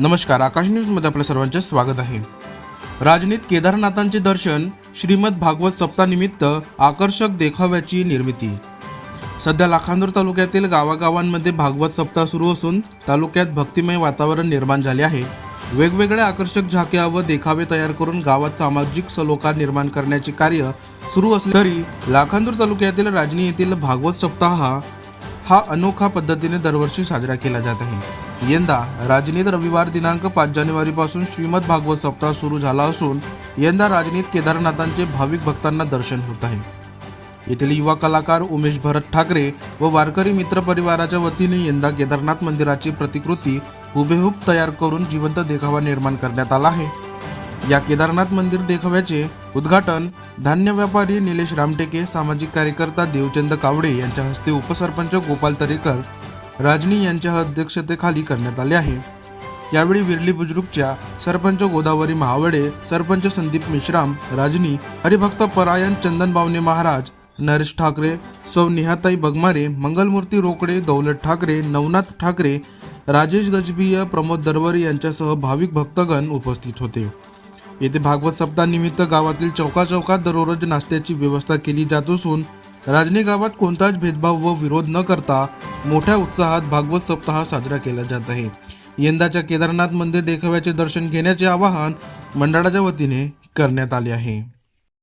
नमस्कार आकाश न्यूजमध्ये आपल्या सर्वांचे स्वागत आहे. राजनीत केदारनाथांचे दर्शन श्रीमद भागवत सप्तानिमित्त आकर्षक देखाव्याची निर्मिती. सध्या लाखांदूर तालुक्यातील गावागावांमध्ये भागवत सप्ताह सुरू असून तालुक्यात भक्तिमय वातावरण निर्माण झाले आहे. वेगवेगळ्या आकर्षक झाक्या व देखावे तयार करून गावात सामाजिक सलोखा निर्माण करण्याचे कार्य सुरू असले तरी लाखांदूर तालुक्यातील राजनी येथील भागवत सप्ताह हा हा अनोखा पद्धतीने दरवर्षी साजरा केला जात आहे. यंदा राजनीत रविवार दिनांक पाच जानेवारीपासून श्रीमद भागवत सप्ताह सुरू झाला असून यंदा राजनीत केदारनाथांचे भाविक भक्तांना दर्शन होत आहे. येथील युवा कलाकार उमेश भरत ठाकरे व वारकरी मित्र परिवाराच्या वतीने यंदा केदारनाथ मंदिराची प्रतिकृती हुबेहूब तयार करून जिवंत देखावा निर्माण करण्यात आला आहे. या केदारनाथ मंदिर देखाव्याचे उद्घाटन धान्य व्यापारी निलेश रामटेके सामाजिक कार्यकर्ता देवचंद कावडे यांच्या हस्ते उपसरपंच गोपाल तरेकर राजनी यांच्या अध्यक्षतेखाली करण्यात आले आहे. यावेळी विरली बुजुर्गच्या सरपंच गोदावरी महावडे सरपंच संदीप मेश्राम राजनी हरिभक्त परायण चंदन बावने महाराज नरेश ठाकरे सौ निहाताई बगमारे मंगलमूर्ती रोकडे दौलत ठाकरे नवनाथ ठाकरे राजेश गजबीय प्रमोद दरवरे यांच्यासह भाविक भक्तगण उपस्थित होते. येथे भागवत सप्ताहानिमित्त गावातील चौका चौकात दररोज नाश्त्याची व्यवस्था केली जात असून राजनी गावात कोणताच भेदभाव व विरोध न करता मोठ्या उत्साहात भागवत सप्ताह साजरा केला जात आहे. यंदाच्या केदारनाथ मंदिर देखाव्याचे दर्शन घेण्याचे आवाहन मंडळाच्या वतीने करण्यात आले आहे.